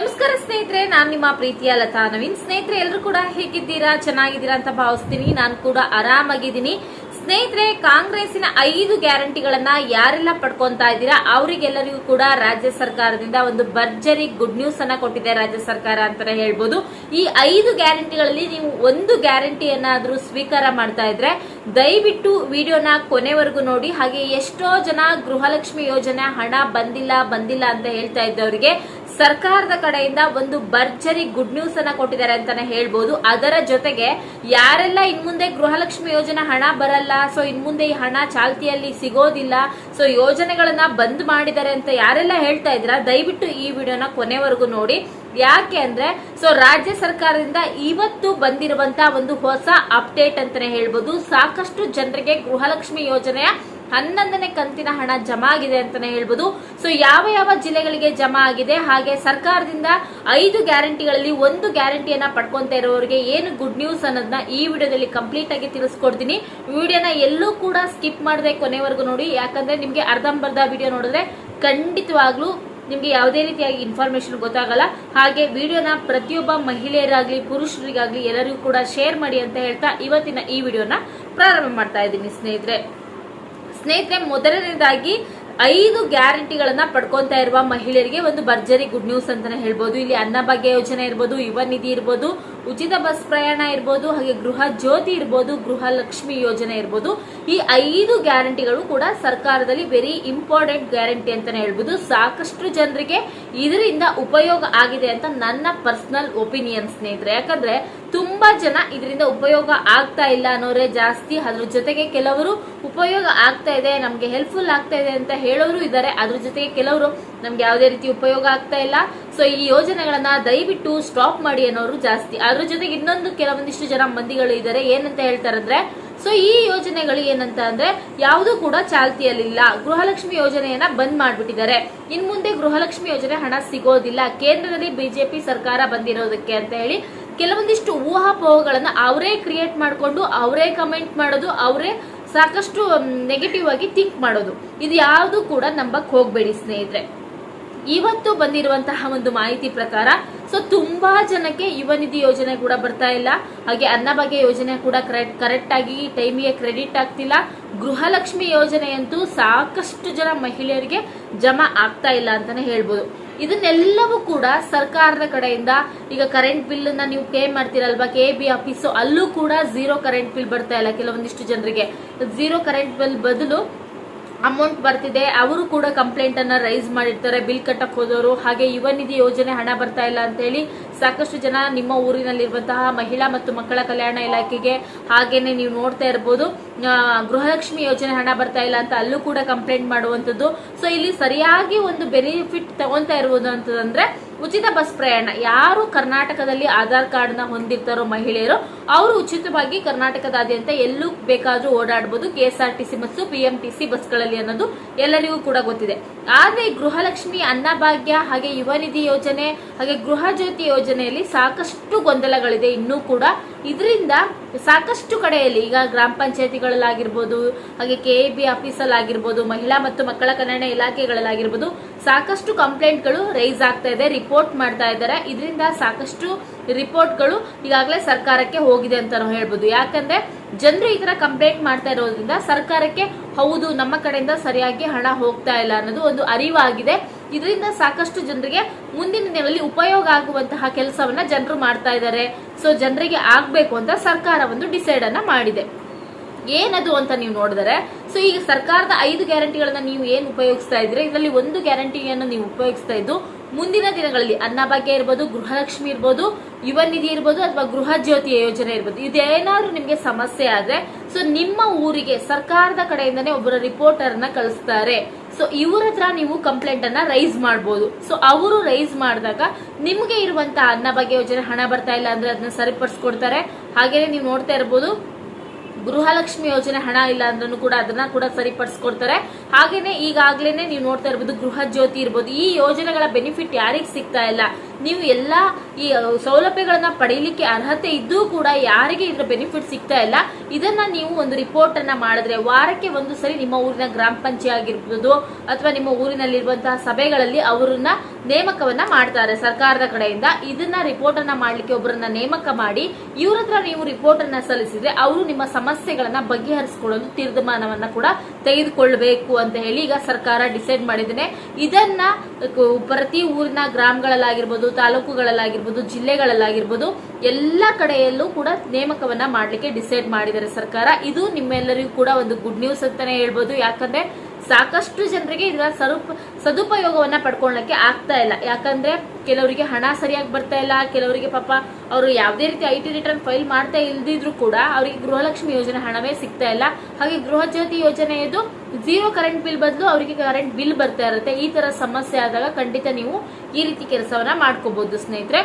ನಮಸ್ಕಾರ ಸ್ನೇಹಿತರೆ, ನಾನು ನಿಮ್ಮ ಪ್ರೀತಿಯ ಲತಾ ನವೀನ್. ಸ್ನೇಹಿತರೆ ಎಲ್ಲರೂ ಕೂಡ ಹೇಗಿದ್ದೀರಾ? ಚೆನ್ನಾಗಿದ್ದೀರಾ ಅಂತ ಭಾವಿಸ್ತೀನಿ. ನಾನು ಕೂಡ ಆರಾಮಾಗಿದ್ದೀನಿ. ಸ್ನೇಹಿತರೆ, ಕಾಂಗ್ರೆಸ್ಸಿನ ಐದು ಗ್ಯಾರಂಟಿಗಳನ್ನ ಯಾರೆಲ್ಲ ಪಡ್ಕೊಂತಾ ಇದ್ದೀರಾ? ಅವರಿಗೆಲ್ಲರಿಗೂ ಕೂಡ ರಾಜ್ಯ ಸರ್ಕಾರದಿಂದ ಒಂದು ಭರ್ಜರಿ ಗುಡ್ ನ್ಯೂಸ್ ಅನ್ನ ಕೊಟ್ಟಿದೆ ರಾಜ್ಯ ಸರ್ಕಾರ ಅಂತ ಹೇಳ್ಬೋದು. ಈ ಐದು ಗ್ಯಾರಂಟಿಗಳಲ್ಲಿ ನೀವು ಒಂದು ಗ್ಯಾರಂಟಿಯನ್ನಾದ್ರೂ ಸ್ವೀಕಾರ ಮಾಡ್ತಾ ಇದ್ರೆ, ದಯವಿಟ್ಟು ವಿಡಿಯೋನ ಕೊನೆವರೆಗೂ ನೋಡಿ. ಹಾಗೆ ಎಷ್ಟೋ ಜನ ಗೃಹಲಕ್ಷ್ಮಿ ಯೋಜನೆ ಹಣ ಬಂದಿಲ್ಲ ಬಂದಿಲ್ಲ ಅಂತ ಹೇಳ್ತಾ ಇದ್ದವರಿಗೆ ಸರ್ಕಾರದ ಕಡೆಯಿಂದ ಒಂದು ಭರ್ಜರಿ ಗುಡ್ ನ್ಯೂಸ್ ಅನ್ನ ಕೊಟ್ಟಿದ್ದಾರೆ ಅಂತಾನೆ ಹೇಳ್ಬೋದು. ಅದರ ಜೊತೆಗೆ ಯಾರೆಲ್ಲ ಇನ್ ಮುಂದೆ ಗೃಹಲಕ್ಷ್ಮಿ ಯೋಜನೆ ಹಣ ಬರಲ್ಲ ಸೊ ಇನ್ ಮುಂದೆ ಈ ಹಣ ಚಾಲ್ತಿಯಲ್ಲಿ ಸಿಗೋದಿಲ್ಲ ಸೊ ಯೋಜನೆಗಳನ್ನ ಬಂದ್ ಮಾಡಿದ್ದಾರೆ ಅಂತ ಯಾರೆಲ್ಲ ಹೇಳ್ತಾ ಇದ್ರ ದಯವಿಟ್ಟು ಈ ವಿಡಿಯೋನ ಕೊನೆವರೆಗೂ ನೋಡಿ. ಯಾಕೆ ಅಂದ್ರೆ ಸೊ ರಾಜ್ಯ ಸರ್ಕಾರದಿಂದ ಇವತ್ತು ಬಂದಿರುವಂತ ಒಂದು ಹೊಸ ಅಪ್ಡೇಟ್ ಅಂತಾನೆ ಹೇಳ್ಬೋದು. ಸಾಕಷ್ಟು ಜನರಿಗೆ ಗೃಹಲಕ್ಷ್ಮಿ ಯೋಜನೆಯ ಹನ್ನೊಂದನೇ ಕಂತಿನ ಹಣ ಜಮಾ ಆಗಿದೆ ಅಂತಾನೆ ಹೇಳ್ಬೋದು. ಸೊ ಯಾವ ಯಾವ ಜಿಲ್ಲೆಗಳಿಗೆ ಜಮಾ ಆಗಿದೆ, ಹಾಗೆ ಸರ್ಕಾರದಿಂದ ಐದು ಗ್ಯಾರಂಟಿಗಳಲ್ಲಿ ಒಂದು ಗ್ಯಾರಂಟಿಯನ್ನ ಪಡ್ಕೊಂತ ಇರೋರಿಗೆ ಏನು ಗುಡ್ ನ್ಯೂಸ್ ಅನ್ನೋದನ್ನ ಈ ವಿಡಿಯೋದಲ್ಲಿ ಕಂಪ್ಲೀಟ್ ಆಗಿ ತಿಳಿಸ್ಕೊಡ್ತೀನಿ. ವಿಡಿಯೋನ ಎಲ್ಲೂ ಕೂಡ ಸ್ಕಿಪ್ ಮಾಡದೆ ಕೊನೆವರೆಗೂ ನೋಡಿ. ಯಾಕಂದ್ರೆ ನಿಮ್ಗೆ ಅರ್ಧಂಬರ್ಧ ವಿಡಿಯೋ ನೋಡಿದ್ರೆ ಖಂಡಿತವಾಗ್ಲೂ ನಿಮ್ಗೆ ಯಾವುದೇ ರೀತಿಯಾಗಿ ಇನ್ಫಾರ್ಮೇಶನ್ ಗೊತ್ತಾಗಲ್ಲ. ಹಾಗೆ ವಿಡಿಯೋನ ಪ್ರತಿಯೊಬ್ಬ ಮಹಿಳೆಯರಾಗ್ಲಿ, ಪುರುಷರಿಗಾಗ್ಲಿ ಎಲ್ಲರಿಗೂ ಕೂಡ ಶೇರ್ ಮಾಡಿ ಅಂತ ಹೇಳ್ತಾ ಇವತ್ತಿನ ಈ ವಿಡಿಯೋನ ಪ್ರಾರಂಭ ಮಾಡ್ತಾ ಇದ್ದೀನಿ ಸ್ನೇಹಿತರೆ. ಸ್ನೇಹಿತರೆ, ಮೊದಲನೇದಾಗಿ ಐದು ಗ್ಯಾರಂಟಿಗಳನ್ನ ಪಡ್ಕೊಂತಾ ಇರುವ ಮಹಿಳೆಯರಿಗೆ ಒಂದು ಭರ್ಜರಿ ಗುಡ್ ನ್ಯೂಸ್ ಅಂತಾನೆ ಹೇಳ್ಬೋದು. ಇಲ್ಲಿ ಅನ್ನಭಾಗ್ಯ ಯೋಜನೆ ಇರ್ಬೋದು, ಯುವ ನಿಧಿ ಇರ್ಬೋದು, ಉಚಿತ ಬಸ್ ಪ್ರಯಾಣ ಇರ್ಬೋದು, ಹಾಗೆ ಗೃಹ ಜ್ಯೋತಿ ಇರ್ಬೋದು, ಗೃಹ ಲಕ್ಷ್ಮಿ ಯೋಜನೆ ಇರ್ಬೋದು. ಈ ಐದು ಗ್ಯಾರಂಟಿಗಳು ಕೂಡ ಸರ್ಕಾರದಲ್ಲಿ ವೆರಿ ಇಂಪಾರ್ಟೆಂಟ್ ಗ್ಯಾರಂಟಿ ಅಂತಾನೆ ಹೇಳ್ಬೋದು. ಸಾಕಷ್ಟು ಜನರಿಗೆ ಇದರಿಂದ ಉಪಯೋಗ ಆಗಿದೆ ಅಂತ ನನ್ನ ಪರ್ಸನಲ್ ಒಪಿನಿಯನ್ ಸ್ನೇಹಿತರೆ. ಯಾಕಂದ್ರೆ ತುಂಬಾ ಜನ ಇದರಿಂದ ಉಪಯೋಗ ಆಗ್ತಾ ಇಲ್ಲ ಅನ್ನೋರೇ ಜಾಸ್ತಿ. ಅದ್ರ ಜೊತೆಗೆ ಕೆಲವರು ಉಪಯೋಗ ಆಗ್ತಾ ಇದೆ, ನಮ್ಗೆ ಹೆಲ್ಪ್ಫುಲ್ ಆಗ್ತಾ ಇದೆ ಅಂತ ಹೇಳೋರು ಇದ್ದಾರೆ. ಅದ್ರ ಜೊತೆಗೆ ಕೆಲವರು ನಮ್ಗೆ ಯಾವುದೇ ರೀತಿ ಉಪಯೋಗ ಆಗ್ತಾ ಇಲ್ಲ. ಸೊ ಈ ಯೋಜನೆಗಳನ್ನ ದಯವಿಟ್ಟು ಸ್ಟಾಪ್ ಮಾಡಿ ಅನ್ನೋರು ಜಾಸ್ತಿ. ಅದ್ರ ಜೊತೆಗೆ ಇನ್ನೊಂದು ಕೆಲವೊಂದಿಷ್ಟು ಜನ ಮಂದಿಗಳು ಇದ್ದಾರೆ. ಏನಂತ ಹೇಳ್ತಾರಂದ್ರೆ ಸೊ ಈ ಯೋಜನೆಗಳು ಏನಂತ ಅಂದ್ರೆ ಯಾವುದು ಕೂಡ ಚಾಲ್ತಿಯಲ್ಲಿಲ್ಲ. ಗೃಹಲಕ್ಷ್ಮಿ ಯೋಜನೆಯನ್ನ ಬಂದ್ ಮಾಡ್ಬಿಟ್ಟಿದ್ದಾರೆ. ಇನ್ ಮುಂದೆ ಗೃಹಲಕ್ಷ್ಮಿ ಯೋಜನೆ ಹಣ ಸಿಗೋದಿಲ್ಲ. ಕೇಂದ್ರದಲ್ಲಿ ಬಿಜೆಪಿ ಸರ್ಕಾರ ಬಂದಿರೋದಕ್ಕೆ ಅಂತ ಹೇಳಿ ಕೆಲವೊಂದಿಷ್ಟು ಊಹಾಪೋಹಗಳನ್ನ ಅವರೇ ಕ್ರಿಯೇಟ್ ಮಾಡಿಕೊಂಡು, ಅವರೇ ಕಮೆಂಟ್ ಮಾಡೋದು, ಅವರೇ ಸಾಕಷ್ಟು ನೆಗೆಟಿವ್ ಆಗಿ ಥಿಂಕ್ ಮಾಡೋದು. ಇದು ಯಾವುದು ಕೂಡ ನಂಬಕ್ ಹೋಗ್ಬೇಡಿ ಸ್ನೇಹಿತರೆ. ಇವತ್ತು ಬಂದಿರುವಂತಹ ಒಂದು ಮಾಹಿತಿ ಪ್ರಕಾರ ಸೊ ತುಂಬಾ ಜನಕ್ಕೆ ಯುವ ನಿಧಿ ಯೋಜನೆ ಕೂಡ ಬರ್ತಾ ಇಲ್ಲ. ಹಾಗೆ ಅನ್ನಭಾಗ್ಯ ಯೋಜನೆ ಕೂಡ ಕರೆಕ್ಟ್ ಆಗಿ ಟೈಮಿಗೆ ಕ್ರೆಡಿಟ್ ಆಗ್ತಿಲ್ಲ. ಗೃಹಲಕ್ಷ್ಮಿ ಯೋಜನೆಯಂತೂ ಸಾಕಷ್ಟು ಜನ ಮಹಿಳೆಯರಿಗೆ ಜಮಾ ಆಗ್ತಾ ಇಲ್ಲ ಅಂತಾನೆ ಹೇಳ್ಬೋದು. ಇದನ್ನೆಲ್ಲವೂ ಕೂಡ ಸರ್ಕಾರದ ಕಡೆಯಿಂದ, ಈಗ ಕರೆಂಟ್ ಬಿಲ್ನ ನೀವು ಪೇ ಮಾಡ್ತೀರಲ್ವಾ ಕೆ ಬಿ ಆಫೀಸ್ ಅಲ್ಲೂ ಕೂಡ ಝೀರೋ ಕರೆಂಟ್ ಬಿಲ್ ಬರ್ತಾ ಇಲ್ಲ ಕೆಲವೊಂದಿಷ್ಟು ಜನರಿಗೆ. ಝೀರೋ ಕರೆಂಟ್ ಬಿಲ್ ಬದಲು ಅಮೌಂಟ್ ಬರ್ತಿದೆ. ಅವರು ಕೂಡ ಕಂಪ್ಲೇಂಟ್ ಅನ್ನ ರೈಸ್ ಮಾಡಿರ್ತಾರೆ. ಬಿಲ್ ಕಟ್ಟಕ್ ಹೋದವರು. ಹಾಗೆ ಯುವ ನಿಧಿ ಯೋಜನೆ ಹಣ ಬರ್ತಾ ಇಲ್ಲ ಅಂತ ಹೇಳಿ ಸಾಕಷ್ಟು ಜನ ನಿಮ್ಮ ಊರಿನಲ್ಲಿರುವಂತಹ ಮಹಿಳಾ ಮತ್ತು ಮಕ್ಕಳ ಕಲ್ಯಾಣ ಇಲಾಖೆಗೆ ಹಾಗೇನೆ ನೀವು ನೋಡ್ತಾ ಇರ್ಬೋದು. ಗೃಹಲಕ್ಷ್ಮಿ ಯೋಜನೆ ಹಣ ಬರ್ತಾ ಇಲ್ಲ ಅಂತ ಅಲ್ಲೂ ಕೂಡ ಕಂಪ್ಲೇಂಟ್ ಮಾಡುವಂತದ್ದು ಸೊ ಇಲ್ಲಿ ಸರಿಯಾಗಿ ಒಂದು ಬೆನಿಫಿಟ್ ತಗೊಂತಾ ಇರುವುದು ಅಂತಂದ್ರೆ ಉಚಿತ ಬಸ್ ಪ್ರಯಾಣ. ಯಾರು ಕರ್ನಾಟಕದಲ್ಲಿ ಆಧಾರ್ ಕಾರ್ಡ್ನ ಹೊಂದಿರ್ತಾರೋ ಮಹಿಳೆಯರು, ಅವರು ಉಚಿತವಾಗಿ ಕರ್ನಾಟಕದಾದ್ಯಂತ ಎಲ್ಲೂ ಬೇಕಾದ್ರೂ ಓಡಾಡಬಹುದು ಕೆಎಸ್ಆರ್ಟಿಸಿ ಮತ್ತು ಸಿ ಬಸ್ಗಳಲ್ಲಿ ಅನ್ನೋದು ಎಲ್ಲರಿಗೂ ಕೂಡ ಗೊತ್ತಿದೆ. ಆದ್ರೆ ಗೃಹಲಕ್ಷ್ಮಿ ಅನ್ನಭಾಗ್ಯ ಹಾಗೆ ಯುವ ನಿಧಿ ಯೋಜನೆ, ಹಾಗೆ ಗೃಹ ಜ್ಯೋತಿ ಯೋಜನೆಯಲ್ಲಿ ಸಾಕಷ್ಟು ಗೊಂದಲಗಳಿದೆ. ಇನ್ನೂ ಕೂಡ ಇದರಿಂದ ಸಾಕಷ್ಟು ಕಡೆಯಲ್ಲಿ ಈಗ ಗ್ರಾಮ ಪಂಚಾಯತಿಗಳಲ್ಲಾಗಿರ್ಬೋದು, ಹಾಗೆ ಕೆ ಎ ಬಿ ಆಫೀಸಲ್ಲಾಗಿರ್ಬೋದು ಮಹಿಳಾ ಮತ್ತು ಮಕ್ಕಳ ಕಲ್ಯಾಣ ಇಲಾಖೆಗಳಲ್ಲಾಗಿರ್ಬೋದು, ಸಾಕಷ್ಟು ಕಂಪ್ಲೇಂಟ್ಗಳು ರೈಸ್ ಆಗ್ತಾ ಇದೆ ರಿಪೋರ್ಟ್ ಮಾಡ್ತಾ ಇದ್ದಾರೆ. ಇದರಿಂದ ಸಾಕಷ್ಟು ರಿಪೋರ್ಟ್ಗಳು ಈಗಾಗಲೇ ಸರ್ಕಾರಕ್ಕೆ ಹೋಗಿದೆ ಅಂತ ನಾವು ಹೇಳ್ಬೋದು. ಯಾಕಂದ್ರೆ ಜನರು ಈ ತರ ಕಂಪ್ಲೇಂಟ್ ಮಾಡ್ತಾ ಇರೋದ್ರಿಂದ ಸರ್ಕಾರಕ್ಕೆ ಹೌದು, ನಮ್ಮ ಕಡೆಯಿಂದ ಸರಿಯಾಗಿ ಹಣ ಹೋಗ್ತಾ ಇಲ್ಲ ಅನ್ನೋದು ಒಂದು ಅರಿವಾಗಿದೆ. ಇದರಿಂದ ಸಾಕಷ್ಟು ಜನರಿಗೆ ಮುಂದಿನ ದಿನಗಳಲ್ಲಿ ಉಪಯೋಗ ಆಗುವಂತಹ ಕೆಲಸವನ್ನ ಜನರು ಮಾಡ್ತಾ ಇದ್ದಾರೆ. ಸೊ ಜನರಿಗೆ ಆಗ್ಬೇಕು ಅಂತ ಸರ್ಕಾರ ಒಂದು ಡಿಸೈಡ್ ಅನ್ನ ಮಾಡಿದೆ. ಏನದು ಅಂತ ನೀವು ನೋಡಿದರೆ ಸೊ ಈಗ ಸರ್ಕಾರದ ಐದು ಗ್ಯಾರಂಟಿಗಳನ್ನ ನೀವು ಏನು ಉಪಯೋಗಿಸ್ತಾ ಇದ್ರೆ ಇದರಲ್ಲಿ ಒಂದು ಗ್ಯಾರಂಟಿಯನ್ನು ನೀವು ಉಪಯೋಗಿಸ್ತಾ ಇದ್ದು, ಮುಂದಿನ ದಿನಗಳಲ್ಲಿ ಅನ್ನಭಾಗ್ಯ ಇರ್ಬೋದು, ಗೃಹಲಕ್ಷ್ಮಿ ಇರ್ಬೋದು, ಯುವ ನಿಧಿ ಇರ್ಬೋದು, ಅಥವಾ ಗೃಹ ಜ್ಯೋತಿ ಯೋಜನೆ ಇರ್ಬೋದು. ಇದೇನಾದ್ರೂ ನಿಮ್ಗೆ ಸಮಸ್ಯೆ ಆದ್ರೆ ಸೊ ನಿಮ್ಮ ಊರಿಗೆ ಸರ್ಕಾರದ ಕಡೆಯಿಂದನೇ ಒಬ್ಬರ ರಿಪೋರ್ಟರ್ನ ಕಳಿಸ್ತಾರೆ. ಸೊ ಇವ್ರ ಹತ್ರ ನೀವು ಕಂಪ್ಲೇಂಟ್ ಅನ್ನ ರೈಸ್ ಮಾಡಬಹುದು ಸೊ ಅವರು ರೈಸ್ ಮಾಡಿದಾಗ ನಿಮ್ಗೆ ಇರುವಂತಹ ಬಗ್ಗೆ ಯೋಜನೆ ಹಣ ಬರ್ತಾ ಇಲ್ಲ ಅಂದ್ರೆ ಅದನ್ನ ಸರಿಪಡಿಸ್ಕೊಡ್ತಾರೆ. ಹಾಗೇನೆ ನೀವು ನೋಡ್ತಾ ಇರ್ಬೋದು, ಗೃಹಲಕ್ಷ್ಮಿ ಯೋಜನೆ ಹಣ ಇಲ್ಲ ಅಂದ್ರೂ ಕೂಡ ಅದನ್ನ ಕೂಡ ಸರಿಪಡಿಸ್ಕೊಡ್ತಾರೆ. ಹಾಗೇನೆ ಈಗಾಗ್ಲೇನೆ ನೀವು ನೋಡ್ತಾ ಇರ್ಬೋದು, ಗೃಹ ಜ್ಯೋತಿ ಇರ್ಬೋದು, ಈ ಯೋಜನೆಗಳ ಬೆನಿಫಿಟ್ ಯಾರಿಗೆ ಸಿಗ್ತಾ ಇಲ್ಲ? ನೀವು ಎಲ್ಲ ಈ ಸೌಲಭ್ಯಗಳನ್ನ ಪಡೀಲಿಕ್ಕೆ ಅರ್ಹತೆ ಇದ್ದೂ ಕೂಡ ಯಾರಿಗೆ ಇದರ ಬೆನಿಫಿಟ್ ಸಿಗ್ತಾ ಇಲ್ಲ. ಇದನ್ನ ನೀವು ಒಂದು ರಿಪೋರ್ಟ್ ಅನ್ನ ಮಾಡಿದ್ರೆ ವಾರಕ್ಕೆ ಒಂದು ಸರಿ ನಿಮ್ಮ ಊರಿನ ಗ್ರಾಮ ಪಂಚಾಯತ್ ಆಗಿರ್ಬೋದು ಅಥವಾ ನಿಮ್ಮ ಊರಿನಲ್ಲಿರುವಂತಹ ಸಭೆಗಳಲ್ಲಿ ಅವರನ್ನ ನೇಮಕವನ್ನ ಮಾಡ್ತಾರೆ ಸರ್ಕಾರದ ಕಡೆಯಿಂದ. ಇದನ್ನ ರಿಪೋರ್ಟ್ ಅನ್ನ ಮಾಡ್ಲಿಕ್ಕೆ ಒಬ್ಬರನ್ನ ನೇಮಕ ಮಾಡಿ ಇವ್ರ ಹತ್ರ ನೀವು ರಿಪೋರ್ಟ್ ಅನ್ನ ಸಲ್ಲಿಸಿದ್ರೆ ಅವರು ನಿಮ್ಮ ಸಮಸ್ಯೆಗಳನ್ನ ಬಗೆಹರಿಸಿಕೊಳ್ಳಲು ತೀರ್ಮಾನವನ್ನ ಕೂಡ ತೆಗೆದುಕೊಳ್ಬೇಕು ಅಂತ ಹೇಳಿ ಈಗ ಸರ್ಕಾರ ಡಿಸೈಡ್ ಮಾಡಿದ್ದೇನೆ. ಇದನ್ನ ಪ್ರತಿ ಊರಿನ ಗ್ರಾಮಗಳಲ್ಲಾಗಿರ್ಬೋದು ತಾಲೂಕುಗಳಲ್ಲಾಗಿರ್ಬೋದು, ಜಿಲ್ಲೆಗಳಲ್ಲಾಗಿರ್ಬೋದು, ಎಲ್ಲ ಕಡೆಯಲ್ಲೂ ಕೂಡ ನೇಮಕವನ್ನ ಮಾಡ್ಲಿಕ್ಕೆ ಡಿಸೈಡ್ ಮಾಡಿದ್ದಾರೆ ಸರ್ಕಾರ. ಇದು ನಿಮ್ಮೆಲ್ಲರಿಗೂ ಕೂಡ ಒಂದು ಗುಡ್ ನ್ಯೂಸ್ ಅಂತಾನೆ ಹೇಳ್ಬೋದು. ಯಾಕಂದ್ರೆ ಸಾಕಷ್ಟು ಜನರಿಗೆ ಇದರ ಸರುಪ, ಸದುಪಯೋಗವನ್ನ ಪಡ್ಕೊಳ್ಳಕ್ಕೆ ಆಗ್ತಾ ಇಲ್ಲ. ಯಾಕಂದ್ರೆ ಕೆಲವರಿಗೆ ಹಣ ಸರಿಯಾಗಿ ಬರ್ತಾ ಇಲ್ಲ. ಕೆಲವರಿಗೆ ಪಾಪ ಅವರು ಯಾವುದೇ ರೀತಿ ಐ ಟಿ ರಿಟರ್ನ್ ಫೈಲ್ ಮಾಡ್ತಾ ಇಲ್ದಿದ್ರು ಕೂಡ ಅವರಿಗೆ ಗೃಹಲಕ್ಷ್ಮಿ ಯೋಜನೆ ಹಣವೇ ಸಿಗ್ತಾ ಇಲ್ಲ. ಹಾಗೆ ಗೃಹ ಜ್ಯೋತಿ ಯೋಜನೆಯದು ಝೀರೋ ಕರೆಂಟ್ ಬಿಲ್ ಬದಲು ಅವರಿಗೆ ಕರೆಂಟ್ ಬಿಲ್ ಬರ್ತಾ ಇರುತ್ತೆ. ಈ ತರ ಸಮಸ್ಯೆ ಆದಾಗ ಖಂಡಿತ ನೀವು ಈ ರೀತಿ ಕೆಲಸವನ್ನ ಮಾಡ್ಕೋಬಹುದು ಸ್ನೇಹಿತರೆ.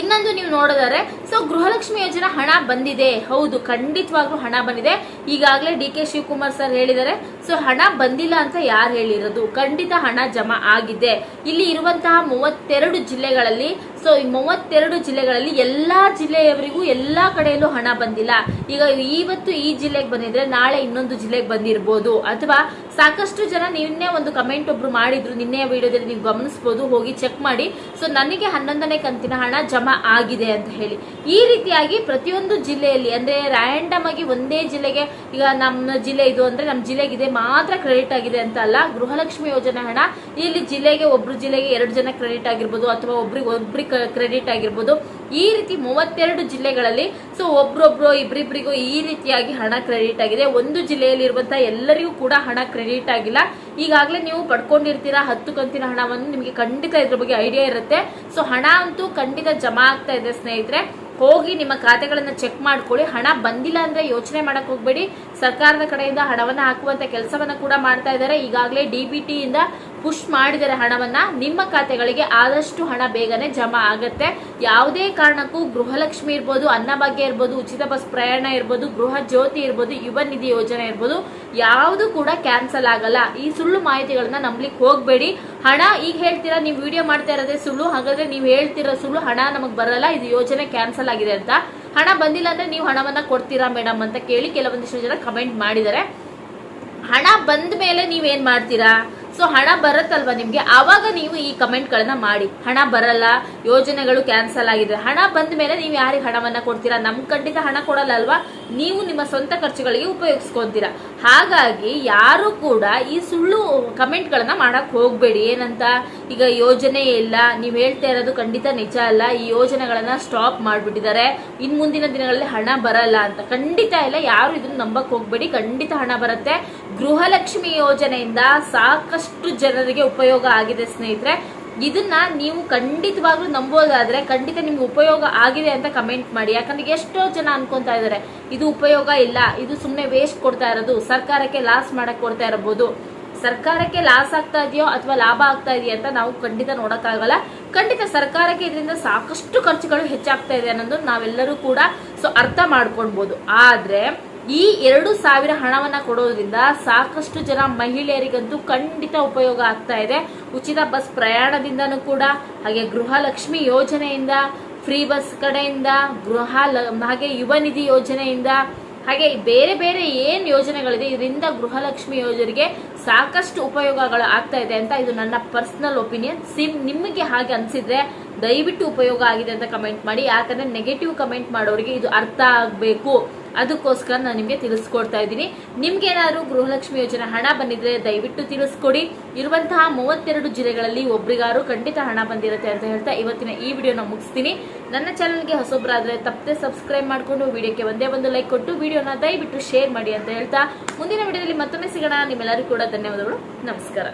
ಇನ್ನೊಂದು ನೀವು ನೋಡೋದಾದ್ರೆ ಸೊ ಗೃಹಲಕ್ಷ್ಮಿ ಯೋಜನೆ ಹಣ ಬಂದಿದೆ. ಹೌದು, ಖಂಡಿತವಾಗ್ಲೂ ಹಣ ಬಂದಿದೆ. ಈಗಾಗಲೇ ಡಿ ಕೆ ಶಿವಕುಮಾರ್ ಸರ್ ಹೇಳಿದ್ದಾರೆ ಸೊ ಹಣ ಬಂದಿಲ್ಲ ಅಂತ ಯಾರು ಹೇಳಿರೋದು? ಖಂಡಿತ ಹಣ ಜಮಾ ಆಗಿದೆ. ಇಲ್ಲಿ ಇರುವಂತಹ ಮೂವತ್ತೆರಡು ಜಿಲ್ಲೆಗಳಲ್ಲಿ ಸೊ ಈ ಮೂವತ್ತೆರಡು ಜಿಲ್ಲೆಗಳಲ್ಲಿ ಎಲ್ಲಾ ಜಿಲ್ಲೆಯವರಿಗೂ ಎಲ್ಲಾ ಕಡೆಯಲ್ಲೂ ಹಣ ಬಂದಿಲ್ಲ. ಈಗ ಇವತ್ತು ಈ ಜಿಲ್ಲೆಗೆ ಬಂದಿದ್ರೆ ನಾಳೆ ಇನ್ನೊಂದು ಜಿಲ್ಲೆಗೆ ಬಂದಿರಬಹುದು ಅಥವಾ ಸಾಕಷ್ಟು ಜನ ನಿನ್ನೆ ಒಂದು ಕಮೆಂಟ್ ಒಬ್ರು ಮಾಡಿದ್ರು. ನಿನ್ನೆ ವಿಡಿಯೋದಲ್ಲಿ ನೀವು ಗಮನಿಸಬಹುದು ಹೋಗಿ ಚೆಕ್ ಮಾಡಿ. ಸೊ, ನನಗೆ ಹನ್ನೊಂದನೇ ಕಂತಿನ ಹಣ ಜಮಾ ಆಗಿದೆ ಅಂತ ಹೇಳಿ. ಈ ರೀತಿಯಾಗಿ ಪ್ರತಿಯೊಂದು ಜಿಲ್ಲೆಯಲ್ಲಿ, ಅಂದ್ರೆ ರ್ಯಾಂಡಮ್ ಆಗಿ ಒಂದೇ ಜಿಲ್ಲೆಗೆ, ಈಗ ನಮ್ಮ ಜಿಲ್ಲೆ ಇದು ಅಂದ್ರೆ ನಮ್ಮ ಜಿಲ್ಲೆಗಿದೆ ಮಾತ್ರ ಕ್ರೆಡಿಟ್ ಆಗಿದೆ ಅಂತ ಅಲ್ಲ, ಗೃಹಲಕ್ಷ್ಮಿ ಯೋಜನೆ ಹಣ, ಇಲ್ಲಿ ಜಿಲ್ಲೆಗೆ, ಒಬ್ರು ಜಿಲ್ಲೆಗೆ ಎರಡು ಜನ ಕ್ರೆಡಿಟ್ ಆಗಿರ್ಬೋದು, ಅಥವಾ ಒಬ್ರಿಗೆ ಒಬ್ರಿಗೆ ಕ್ರೆಡಿಟ್ ಆಗಿರ್ಬೋದು. ಈ ರೀತಿ ಮೂವತ್ತೆರಡು ಜಿಲ್ಲೆಗಳಲ್ಲಿ ಸೊ ಒಬ್ರೊಬ್ರು ಇಬ್ರಿಬ್ರಿಗೂ ಈ ರೀತಿಯಾಗಿ ಹಣ ಕ್ರೆಡಿಟ್ ಆಗಿದೆ. ಒಂದು ಜಿಲ್ಲೆಯಲ್ಲಿ ಇರುವಂತಹ ಎಲ್ಲರಿಗೂ ಕೂಡ ಹಣ ಕ್ರೆಡಿಟ್ ಆಗಿಲ್ಲ. ಈಗಾಗಲೇ ನೀವು ಪಡ್ಕೊಂಡಿರ್ತೀರಾ ಹತ್ತು ಕಂತಿನ ಹಣವನ್ನು ನಿಮಗೆ ಖಂಡಿತ ಇದ್ರ ಬಗ್ಗೆ ಐಡಿಯಾ ಇರುತ್ತೆ. ಸೊ ಹಣ ಅಂತೂ ಖಂಡಿತ ಜಮಾ ಆಗ್ತಾ ಇದೆ ಸ್ನೇಹಿತರೆ. ಹೋಗಿ ನಿಮ್ಮ ಖಾತೆಗಳನ್ನ ಚೆಕ್ ಮಾಡ್ಕೊಳ್ಳಿ. ಹಣ ಬಂದಿಲ್ಲ ಅಂದ್ರೆ ಯೋಚನೆ ಮಾಡಕ್ ಹೋಗ್ಬೇಡಿ. ಸರ್ಕಾರದ ಕಡೆಯಿಂದ ಹಣವನ್ನ ಹಾಕುವಂತ ಕೆಲಸವನ್ನ ಕೂಡ ಮಾಡ್ತಾ ಇದ್ದಾರೆ. ಈಗಾಗಲೇ ಡಿಬಿಟಿ ಇಂದ ಪುಷ್ ಮಾಡಿದರೆ ಹಣವನ್ನ. ನಿಮ್ಮ ಖಾತೆಗಳಿಗೆ ಆದಷ್ಟು ಹಣ ಬೇಗನೆ ಜಮಾ ಆಗತ್ತೆ. ಯಾವುದೇ ಕಾರಣಕ್ಕೂ ಗೃಹಲಕ್ಷ್ಮಿ ಇರ್ಬೋದು ಅನ್ನಭಾಗ್ಯ ಇರ್ಬೋದು, ಉಚಿತ ಬಸ್ ಪ್ರಯಾಣ ಇರ್ಬೋದು, ಗೃಹ ಜ್ಯೋತಿ ಇರ್ಬೋದು, ಯುವ ನಿಧಿ ಯೋಜನೆ ಇರ್ಬೋದು, ಯಾವುದು ಕೂಡ ಕ್ಯಾನ್ಸಲ್ ಆಗಲ್ಲ. ಈ ಸುಳ್ಳು ಮಾಹಿತಿಗಳನ್ನ ನಂಬ್ಲಿಕ್ಕೆ ಹೋಗ್ಬೇಡಿ. ಹಣ ಈಗ ಹೇಳ್ತೀರಾ, ನೀವು ವಿಡಿಯೋ ಮಾಡ್ತಾ ಇರೋದೇ ಸುಳ್ಳು. ಹಾಗಾದ್ರೆ ನೀವು ಹೇಳ್ತಿರೋ ಸುಳ್ಳು ಹಣ ನಮಗೆ ಬರಲ್ಲ. ಇದು ಯೋಜನೆ ಕ್ಯಾನ್ಸಲ್ ಆಗಿದೆ ಅಂತ. ಹಣ ಬಂದಿಲ್ಲ ಅಂದ್ರೆ ನೀವು ಹಣವನ್ನ ಕೊಡ್ತೀರಾ ಮೇಡಮ್ ಅಂತ ಕೇಳಿ ಕೆಲವೊಂದಿಷ್ಟು ಜನ ಕಮೆಂಟ್ ಮಾಡಿದ್ದಾರೆ. ಹಣ ಬಂದ ಮೇಲೆ ನೀವೇನ್ ಮಾಡ್ತೀರಾ? ಸೊ ಹಣ ಬರುತ್ತಲ್ವಾ ನಿಮ್ಗೆ? ಆವಾಗ ನೀವು ಈ ಕಮೆಂಟ್ ಗಳನ್ನ ಮಾಡಿ. ಹಣ ಬರಲ್ಲ, ಯೋಜನೆಗಳು ಕ್ಯಾನ್ಸಲ್ ಆಗಿದೆ. ಹಣ ಬಂದ ಮೇಲೆ ನೀವು ಯಾರಿಗೆ ಹಣವನ್ನ ಕೊಡ್ತೀರಾ? ನಮ್ ಖಂಡಿತ ಹಣ ಕೊಡಲ್ಲ ಅಲ್ವಾ ನೀವು ನಿಮ್ಮ ಸ್ವಂತ ಖರ್ಚುಗಳಿಗೆ ಉಪಯೋಗಿಸ್ಕೊಂತೀರಾ. ಹಾಗಾಗಿ ಯಾರು ಕೂಡ ಈ ಸುಳ್ಳು ಕಮೆಂಟ್ ಗಳನ್ನ ಮಾಡಕ್ ಹೋಗ್ಬೇಡಿ. ಏನಂತ? ಈಗ ಯೋಜನೆ ಇಲ್ಲ. ನೀವು ಹೇಳ್ತಾ ಇರೋದು ಖಂಡಿತ ನಿಜ ಅಲ್ಲ. ಈ ಯೋಜನೆಗಳನ್ನ ಸ್ಟಾಪ್ ಮಾಡ್ಬಿಟ್ಟಿದ್ದಾರೆ. ಇನ್ ಮುಂದಿನ ದಿನಗಳಲ್ಲಿ ಹಣ ಬರಲ್ಲ ಅಂತ. ಖಂಡಿತ ಇಲ್ಲ ಯಾರು ಇದನ್ನ ನಂಬಕ್ ಹೋಗ್ಬೇಡಿ. ಖಂಡಿತ ಹಣ ಬರುತ್ತೆ. ಗೃಹಲಕ್ಷ್ಮಿ ಯೋಜನೆಯಿಂದ ಸಾಕಷ್ಟು ಜನರಿಗೆ ಉಪಯೋಗ ಆಗಿದೆ ಸ್ನೇಹಿತರೆ. ಇದನ್ನ ನೀವು ಖಂಡಿತವಾಗ್ಲೂ ನಂಬೋದಾದ್ರೆ ಖಂಡಿತ ನಿಮ್ಗೆ ಉಪಯೋಗ ಆಗಿದೆ ಅಂತ ಕಮೆಂಟ್ ಮಾಡಿ. ಯಾಕಂದ್ರೆ ಎಷ್ಟೋ ಜನ ಅನ್ಕೊಂತಾ ಇದಾರೆ, ಇದು ಉಪಯೋಗ ಇಲ್ಲ, ಇದು ಸುಮ್ಮನೆ ವೇಸ್ಟ್ ಕೊಡ್ತಾ ಇರೋದು, ಸರ್ಕಾರಕ್ಕೆ ಲಾಸ್ ಮಾಡಕ್ ಕೊಡ್ತಾ ಇರಬಹುದು. ಸರ್ಕಾರಕ್ಕೆ ಲಾಸ್ ಆಗ್ತಾ ಇದೆಯೋ ಅಥವಾ ಲಾಭ ಆಗ್ತಾ ಇದೆಯಾ ಅಂತ ನಾವು ಖಂಡಿತ ನೋಡಕ್ಕಾಗಲ್ಲ. ಖಂಡಿತ ಸರ್ಕಾರಕ್ಕೆ ಇದರಿಂದ ಸಾಕಷ್ಟು ಖರ್ಚುಗಳು ಹೆಚ್ಚಾಗ್ತಾ ಇದೆ ಅನ್ನೋದು ನಾವೆಲ್ಲರೂ ಕೂಡ ಸೊ ಅರ್ಥ ಮಾಡ್ಕೊಳ್ಬಹುದು ಆದ್ರೆ ಈ ಎರಡು ಸಾವಿರ ಹಣವನ್ನ ಕೊಡೋದ್ರಿಂದ ಸಾಕಷ್ಟು ಜನ ಮಹಿಳೆಯರಿಗಂತೂ ಖಂಡಿತ ಉಪಯೋಗ ಆಗ್ತಾ ಇದೆ. ಉಚಿತ ಬಸ್ ಪ್ರಯಾಣದಿಂದನೂ ಕೂಡ, ಹಾಗೆ ಗೃಹಲಕ್ಷ್ಮಿ ಯೋಜನೆಯಿಂದ, ಫ್ರೀ ಬಸ್ ಕಡೆಯಿಂದ, ಗೃಹ ಹಾಗೆ ಯುವ ನಿಧಿ ಯೋಜನೆಯಿಂದ, ಹಾಗೆ ಬೇರೆ ಬೇರೆ ಏನ್ ಯೋಜನೆಗಳಿದೆ, ಇದರಿಂದ ಗೃಹಲಕ್ಷ್ಮಿ ಯೋಜನೆಗೆ ಸಾಕಷ್ಟು ಉಪಯೋಗಗಳು ಆಗ್ತಾ ಇದೆ ಅಂತ ಇದು ನನ್ನ ಪರ್ಸನಲ್ ಒಪಿನಿಯನ್. ಸಿಮ್ ನಿಮಗೆ ಹಾಗೆ ಅನ್ಸಿದ್ರೆ ದಯವಿಟ್ಟು ಉಪಯೋಗ ಆಗಿದೆ ಅಂತ ಕಮೆಂಟ್ ಮಾಡಿ. ಯಾಕಂದ್ರೆ ನೆಗೆಟಿವ್ ಕಮೆಂಟ್ ಮಾಡೋರಿಗೆ ಇದು ಅರ್ಥ ಆಗಬೇಕು. ಅದಕ್ಕೋಸ್ಕರ ನಾನು ನಿಮಗೆ ತಿಳಿಸ್ಕೊಡ್ತಾ ಇದ್ದೀನಿ. ನಿಮ್ಗೆ ಏನಾದ್ರು ಗೃಹಲಕ್ಷ್ಮಿ ಯೋಜನೆ ಹಣ ಬಂದಿದ್ರೆ ದಯವಿಟ್ಟು ತಿಳಿಸ್ಕೊಡಿ. ಇರುವಂತಹ ಮೂವತ್ತೆರಡು ಜಿಲ್ಲೆಗಳಲ್ಲಿ ಒಬ್ರಿಗಾರು ಖಂಡಿತ ಹಣ ಬಂದಿರುತ್ತೆ ಅಂತ ಹೇಳ್ತಾ ಇವತ್ತಿನ ಈ ವಿಡಿಯೋನ ಮುಗಿಸ್ತೀನಿ. ನನ್ನ ಚಾನಲ್ಗೆ ಹೊಸೊಬ್ಬರಾದ್ರೆ ತಪ್ಪದೆ ಸಬ್ಸ್ಕ್ರೈಬ್ ಮಾಡ್ಕೊಂಡು ವಿಡಿಯೋಕ್ಕೆ ಒಂದೇ ಒಂದು ಲೈಕ್ ಕೊಟ್ಟು ವಿಡಿಯೋನ ದಯವಿಟ್ಟು ಶೇರ್ ಮಾಡಿ ಅಂತ ಹೇಳ್ತಾ ಮುಂದಿನ ವಿಡಿಯೋದಲ್ಲಿ ಮತ್ತೊಮ್ಮೆ ಸಿಗೋಣ. ನಿಮ್ಮೆಲ್ಲರಿಗೂ ಕೂಡ ಧನ್ಯವಾದಗಳು. ನಮಸ್ಕಾರ.